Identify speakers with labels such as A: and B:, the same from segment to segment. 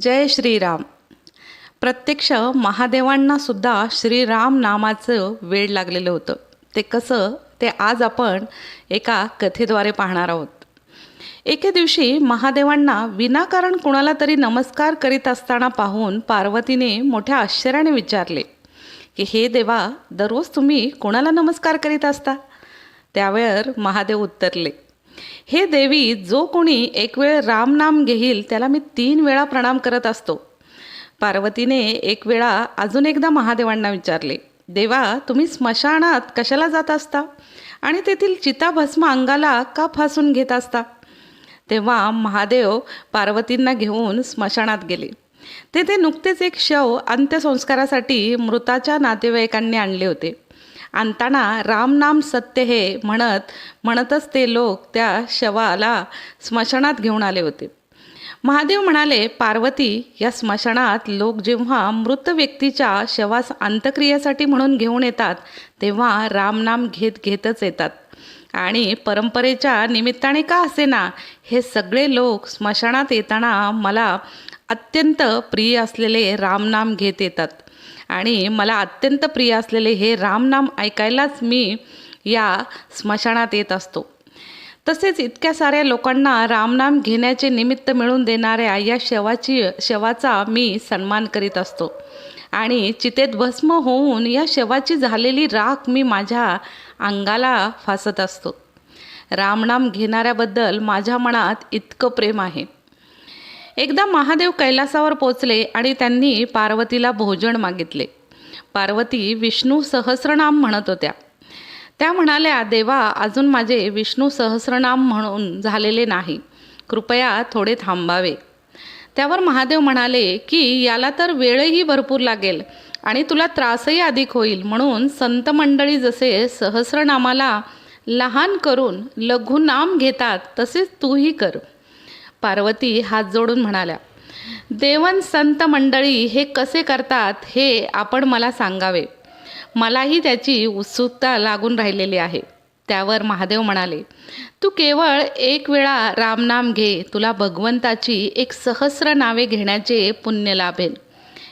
A: जय श्रीराम. प्रत्यक्ष महादेवांना सुद्धा श्रीराम नामाचं वेळ लागलेलं होतं. ते कसं? ते आज आपण एका कथेद्वारे पाहणार आहोत. एके दिवशी महादेवांना विनाकारण कुणाला तरी नमस्कार करीत असताना पाहून पार्वतीने मोठ्या आश्चर्याने विचारले की हे देवा दररोज तुम्ही कोणाला नमस्कार करीत असता? त्यावेळेवर महादेव उत्तरले हे देवी जो कोणी एक वेळ रामनाम घेईल त्याला मी तीन वेळा प्रणाम करत असतो. पार्वतीने एक वेळा अजून एकदा महादेवांना विचारले देवा तुम्ही स्मशानात कशाला जात असता? आणि तेथील चिताभस्म अंगाला का फासून घेत असता? तेव्हा महादेव पार्वतींना घेऊन स्मशानात गेले. तेथे नुकतेच एक शव अंत्यसंस्कारासाठी मृताच्या नातेवाईकांनी आणले होते. आणताना रामनाम सत्य हे म्हणत म्हणतच ते लोक त्या शवाला स्मशानात घेऊन आले होते. महादेव म्हणाले पार्वती या स्मशानात लोक जेव्हा मृत व्यक्तीच्या शवास अंत्यक्रियेसाठी म्हणून घेऊन येतात तेव्हा रामनाम घेत घेतच येतात. आणि परंपरेच्या निमित्ताने का असेना? हे सगळे लोक स्मशानात येताना मला अत्यंत प्रिय असलेले रामनाम घेत येतात. आणि मला अत्यंत प्रिय असलेले हे रामनाम ऐकायलाच मी या स्मशानात येत असतो. तसेच इतक्या साऱ्या लोकांना रामनाम घेण्याचे निमित्त मिळून देणाऱ्या या शवाची शवाचा मी सन्मान करीत असतो. आणि चितेत भस्म होऊन या शवाची झालेली राख मी माझ्या अंगाला फासत असतो. रामनाम घेणाऱ्याबद्दल माझ्या मनात इतकं प्रेम आहे. एकदा महादेव कैलासावर पोचले आणि त्यांनी पार्वतीला भोजन मागितले. पार्वती विष्णू सहस्रनाम म्हणत होत्या. त्या म्हणाल्या देवा अजून माझे विष्णू सहस्रनाम म्हणून झालेले नाही. कृपया थोडे थांबावे. त्यावर महादेव म्हणाले की याला तर वेळही भरपूर लागेल आणि तुला त्रासही अधिक होईल. म्हणून संत मंडळी जसे सहस्रनामाला लहान करून लघुनाम घेतात तसेच तूही कर. पार्वती हात जोडून म्हणाल्या देवन संत मंडळी हे कसे करतात हे आपण मला सांगावे. मलाही त्याची उत्सुकता लागून राहिलेली आहे. त्यावर महादेव म्हणाले तू केवळ एक वेळा रामनाम घे. तुला भगवंताची एक सहस्र नावे घेण्याचे पुण्य लाभेल.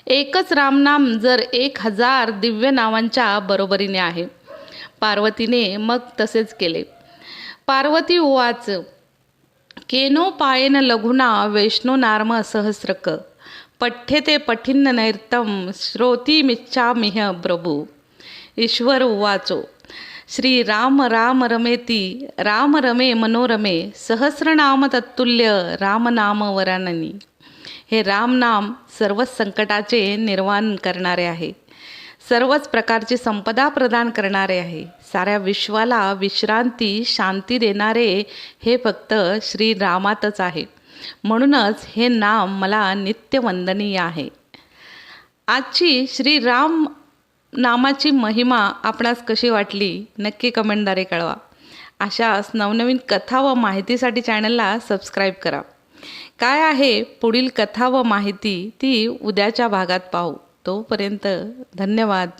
A: एकच रामनाम जर एक हजार दिव्य नावांच्या बरोबरीने आहे. पार्वतीने मग तसेच केले. पार्वती उवाच केनोपायेन लघुना वैष्णो नार्म सहस्रक। पठ्यते पठिन्न नैर्तम श्रोतीमिच्छामिह प्रभू। ईश्वर उवाचो श्री राम राम रमेती राम रमे मनोरमे सहस्रनाम तत्तुल्य रामनाम वराननी। हे रामनाम सर्वच संकटाचे निर्वाण करणारे आहे। सर्वच प्रकारची संपदा प्रदान करणारे आहे. साऱ्या विश्वाला विश्रांती शांती देणारे हे फक्त श्रीरामातच आहे. म्हणूनच हे नाम मला नित्यवंदनीय आहे. आजची श्रीराम नामाची महिमा आपणास कशी वाटली? नक्की कमेंटद्वारे कळवा. अशाच नवनवीन कथा व माहितीसाठी चॅनलला सबस्क्राईब करा. काय आहे पुढील कथा व माहिती ती उद्याच्या भागात पाहू. तोपर्यंत धन्यवाद.